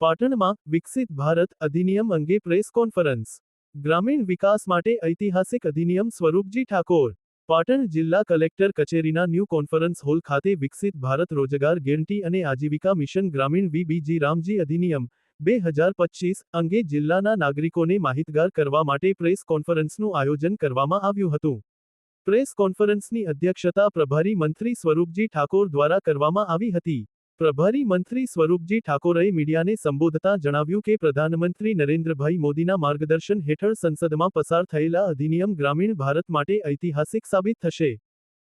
પાટણમાં વિકસિત ભારત અધિનિયમ અંગે પ્રેસ કોન્ફરન્સ. ગ્રામીણ વિકાસ માટે ઐતિહાસિક અધિનિયમ સ્વરૂપજી ઠાકોર. પાટણ જિલ્લા કલેક્ટર કચેરીના ન્યૂ કોન્ફરન્સ હોલ ખાતે વિકસિત ભારત રોજગાર ગેરંટી અને આજીવિકા મિશન ગ્રામીણ વીબીજી રામજી અધિનિયમ બે હજાર પચીસ અંગે જિલ્લાના નાગરિકોને માહિતગાર કરવા માટે પ્રેસ કોન્ફરન્સનું આયોજન કરવામાં આવ્યું હતું. પ્રેસ કોન્ફરન્સની અધ્યક્ષતા પ્રભારી મંત્રી સ્વરૂપજી ઠાકોર દ્વારા કરવામાં આવી હતી. પ્રભારી મંત્રી સ્વરૂપજી ઠાકોરે મીડિયાને સંબોધતા જણાવ્યું કે પ્રધાનમંત્રી નરેન્દ્રભાઈ મોદીના માર્ગદર્શન હેઠળ સંસદમાં પસાર થયેલા અધિનિયમ ગ્રામીણ ભારત માટે ઐતિહાસિક સાબિત થશે.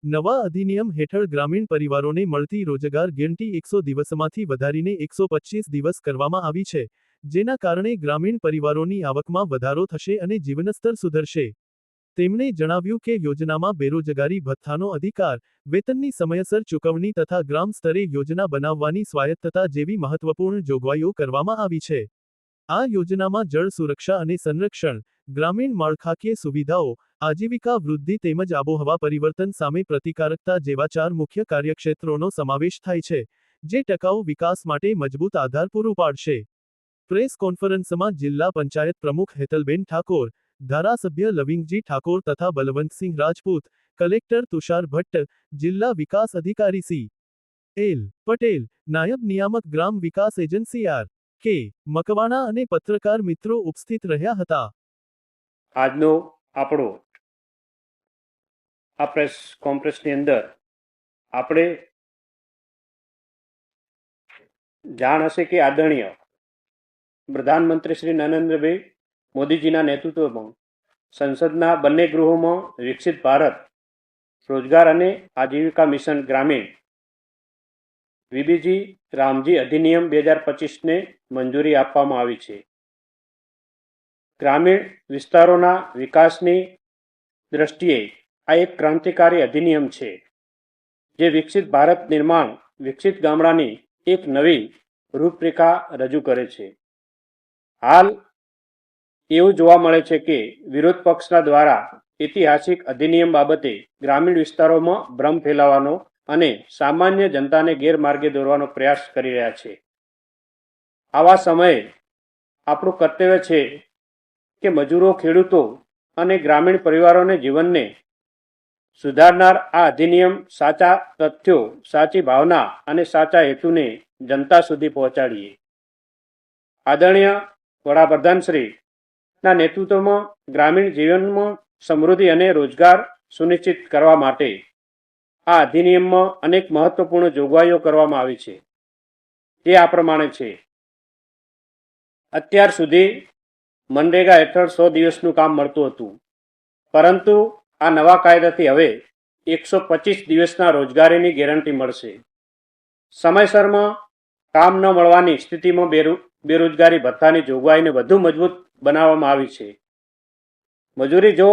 નવા અધિનિયમ હેઠળ ગ્રામીણ પરિવારોને મળતી રોજગાર ગેરંટી એકસો દિવસમાંથી વધારીને એકસો દિવસ કરવામાં આવી છે, જેના કારણે ગ્રામીણ પરિવારોની આવકમાં વધારો થશે અને જીવનસ્તર સુધરશે. તેમણે જણાવ્યું કે યોજનામાં બેરોજગારી ભથ્થાનો અધિકાર, વેતનની સમયસર ચૂકવણી તથા ગ્રામ સ્તરે યોજના બનાવવાની સ્વાયત્તતા જેવી મહત્વપૂર્ણ જોગવાઈઓ કરવામાં આવી છે. આ યોજનામાં જળ સુરક્ષા અને સંરક્ષણ, ગ્રામીણ માળખાકીય સુવિધાઓ, આજીવિકા વૃદ્ધિ તેમજ આબોહવા પરિવર્તન સામે પ્રતિકારકતા જેવા ચાર મુખ્ય કાર્યક્ષેત્રોનો સમાવેશ થાય છે, જે ટકાઉ વિકાસ માટે મજબૂત આધાર પૂરું પાડશે. પ્રેસ કોન્ફરન્સમાં જિલ્લા પંચાયત પ્રમુખ હેતલબેન ઠાકોર ધારાસભ્ય લવિંગજી ઠાકોર તથા બલવંતસિંહ રાજપૂત કલેક્ટર તુષાર ભટ્ટ જિલ્લા વિકાસ અધિકારી સી એલ પટેલ નાયબ નિયામક ગ્રામ વિકાસ એજન્સી આર કે મકવાણા અને પત્રકાર મિત્રો ઉપસ્થિત રહ્યા હતા આજનો આપણો આ પ્રેસ કોન્ફરન્સની અંદર આપણે જાણ હશે કે આદરણીય પ્રધાનમંત્રી શ્રી નરેન્દ્રભાઈ મોદીજીના નેતૃત્વમાં સંસદના બંને ગૃહોમાં વિકસિત ભારત, રોજગાર અને આજીવિકા મિશન ગ્રામીણ, વીબીજી રામજી અધિનિયમ બે હજાર પચીસને મંજૂરી આપવામાં આવી છે. ગ્રામીણ વિસ્તારોના વિકાસની દ્રષ્ટિએ આ એક ક્રાંતિકારી અધિનિયમ છે, જે વિકસિત ભારત નિર્માણ, વિકસિત ગામડાની એક નવી રૂપરેખા રજૂ કરે છે. હાલ એવું જોવા મળે છે કે વિરોધ પક્ષના દ્વારા ઐતિહાસિક અધિનિયમ બાબતે ગ્રામીણ વિસ્તારોમાં ભ્રમ ફેલાવવાનો અને સામાન્ય જનતાને ગેરમાર્ગે દોરવાનો પ્રયાસ કરી રહ્યા છે. આવા સમયે આપણું કર્તવ્ય છે કે મજૂરો, ખેડૂતો અને ગ્રામીણ પરિવારોને જીવનને સુધારનાર આ અધિનિયમ સાચા તથ્યો, સાચી ભાવના અને સાચા હેતુને જનતા સુધી પહોંચાડીએ. આદરણીય વડાપ્રધાન શ્રી ના નેતૃત્વમાં, ગ્રામીણ જીવનમાં સમૃદ્ધિ અને રોજગાર સુનિશ્ચિત કરવા માટે આ અધિનિયમમાં અનેક મહત્વપૂર્ણ જોગવાઈઓ કરવામાં આવી છે. તે આ પ્રમાણે છે. અત્યાર સુધી મનરેગા હેઠળ સો દિવસનું કામ મળતું હતું. પરંતુ આ નવા કાયદાથી હવે એકસો પચીસ દિવસના રોજગારીની ગેરંટી મળશે. સમયસરમાં કામ ન મળવાની સ્થિતિમાં બેરો, બેરોજગારી ભથ્થાની જોગવાઈને વધુ મજબૂત બનાવવામાં આવી છે. મજૂરી જો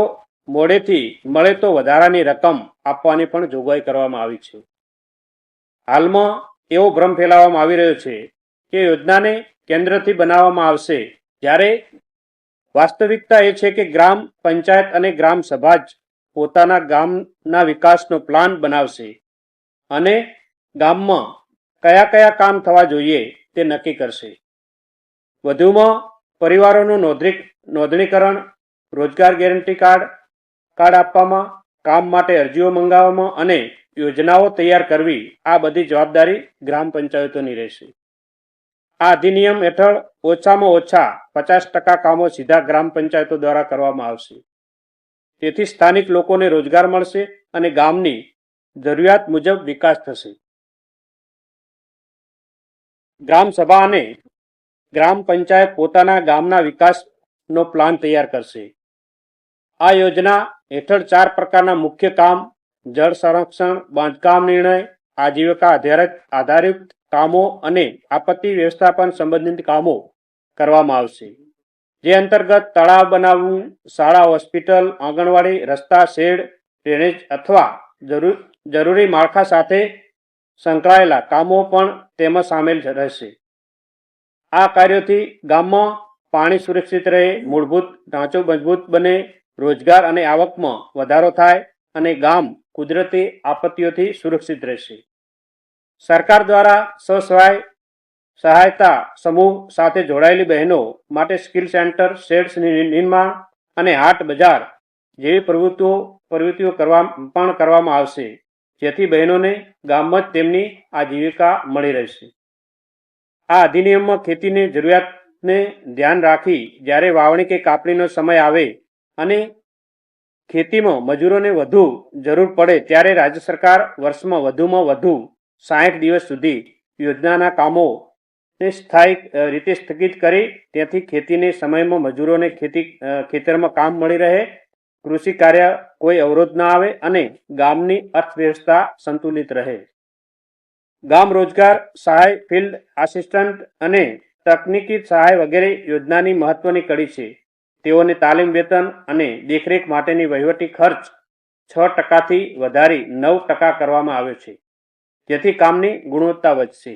મોડેથી મળે તો વધારાની રકમ આપવાની પણ જોગવાઈ કરવામાં આવી છે. હાલમાં એવો ભ્રમ ફેલાવવામાં આવી રહ્યો છે કે યોજનાને કેન્દ્રથી બનાવવામાં આવશે જ્યારે વાસ્તવિકતા એ છે કે ગ્રામ પંચાયત અને ગ્રામ સભા જ પોતાના ગામના વિકાસનો પ્લાન બનાવશે અને ગામમાં કયા કયા કામ થવા જોઈએ તે નક્કી કરશે. વધુમાં પરિવારોનું નોંધણી નોંધણીકરણ, રોજગાર ગેરંટી કાર્ડ કાર્ડ આપવામાં, કામ માટે અરજીઓ મંગાવવામાં અને યોજનાઓ તૈયાર કરવી, આ બધી જવાબદારી ગ્રામ પંચાયતોની રહેશે. આ અધિનિયમ હેઠળ ઓછામાં ઓછા પચાસ ટકા કામો સીધા ગ્રામ પંચાયતો દ્વારા કરવામાં આવશે. તેથી સ્થાનિક લોકોને રોજગાર મળશે અને ગામની જરૂરિયાત મુજબ વિકાસ થશે. ગ્રામ સભા અને ગ્રામ પંચાયત પોતાના ગામના વિકાસનો પ્લાન તૈયાર કરશે. આ યોજના હેઠળ ચાર પ્રકારના મુખ્ય કામ, જળ સંરક્ષણ, બાંધકામ નિર્ણય, આજીવિકા આધારિત આધારિત કામો અને આપત્તિ વ્યવસ્થાપન સંબંધિત કામો કરવામાં આવશે. જે અંતર્ગત તળાવ બનાવવું, શાળા, હોસ્પિટલ, આંગણવાડી, રસ્તા, શેડ, ડ્રેનેજ અથવા જરૂર માળખા સાથે સંકળાયેલા કામો પણ તેમાં સામેલ રહેશે. આ કાર્યોથી ગામમાં પાણી સુરક્ષિત રહે, મૂળભૂત ઢાંચો મજબૂત બને, રોજગાર અને આવકમાં વધારો થાય અને ગામ કુદરતી આપત્તિઓથી સુરક્ષિત રહેશે. સરકાર દ્વારા સ્વસહાય સહાયતા સમૂહ સાથે જોડાયેલી બહેનો માટે સ્કિલ સેન્ટર, શેડ્સ નિર્માણ અને હાટ બજાર જેવી પ્રવૃત્તિઓ પ્રવૃત્તિઓ કરવા, પણ કરવામાં આવશે, જેથી બહેનોને ગામમાં જ તેમની આજીવિકા મળી રહેશે. આ અધિનિયમમાં ખેતીની જરૂરિયાતને ધ્યાન રાખી જ્યારે વાવણી કે કાપણીનો સમય આવે અને ખેતીમાં મજૂરોને વધુ જરૂર પડે ત્યારે રાજ્ય સરકાર વર્ષમાં વધુમાં વધુ સાહીઠ દિવસ સુધી યોજનાના કામો સ્થાયી રીતે સ્થગિત કરી ત્યાંથી ખેતીને સમયમાં મજૂરોને ખેતી ખેતરમાં કામ મળી રહે, કૃષિ કાર્ય કોઈ અવરોધ ના આવે અને ગામની અર્થવ્યવસ્થા સંતુલિત રહે. ગામ રોજગાર, સહાય, ફિલ્ડ આસિસ્ટન્ટ અને તકનીકી સહાય વગેરે યોજનાની મહત્વની કડી છે. તેઓને તાલીમ, વેતન અને દેખરેખ માટેની વહીવટી ખર્ચ છ ટકાથી વધારી નવ ટકા કરવામાં આવ્યો છે. જેથી કામની ગુણવત્તા વધશે.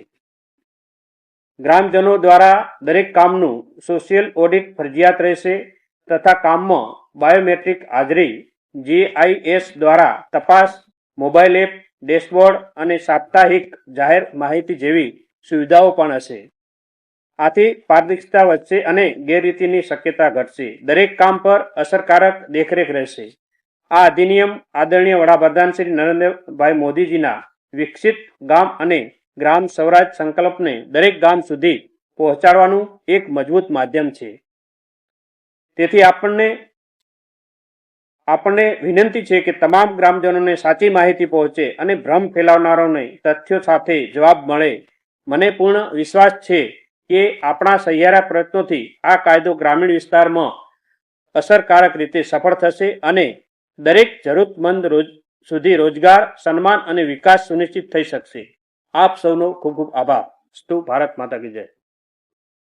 ગ્રામજનો દ્વારા દરેક કામનું સોશિયલ ઓડિટ ફરજિયાત રહેશે તથા કામમાં બાયોમેટ્રિક હાજરી, જીઆઈએસ દ્વારા તપાસ, મોબાઈલ એપ ડેશબોર્ડ અને સાપ્તાહિક જાહેર માહિતી જેવી સુવિધાઓ પણ હશે. આથી પારદર્શિતા વધશે અને ગેરરીતિની શક્યતા ઘટશે. દરેક કામ પર અસરકારક દેખરેખ રહેશે. આ અધિનિયમ આદરણીય વડાપ્રધાન શ્રી નરેન્દ્રભાઈ મોદીજીના વિકસિત ગામ અને ગ્રામ સ્વરાજ સંકલ્પને દરેક ગામ સુધી પહોંચાડવાનું એક મજબૂત માધ્યમ છે. તેથી આપણને આપણને વિનંતી છે કે તમામ ગ્રામજનોને સાચી માહિતી પહોંચે અને ભ્રમ ફેલાવનારોને તથ્યો સાથે જવાબ મળે. મને પૂર્ણ વિશ્વાસ છે કે આપણા સહિયારા પ્રયત્નોથી આ કાયદો ગ્રામીણ વિસ્તારમાં અસરકારક રીતે સફળ થશે અને દરેક જરૂરતમંદ રોજ સુધી રોજગાર, સન્માન અને વિકાસ સુનિશ્ચિત થઈ શકશે. આપ સૌનો ખૂબ ખૂબ આભાર. સ્તુ ભારત માતા કી જય.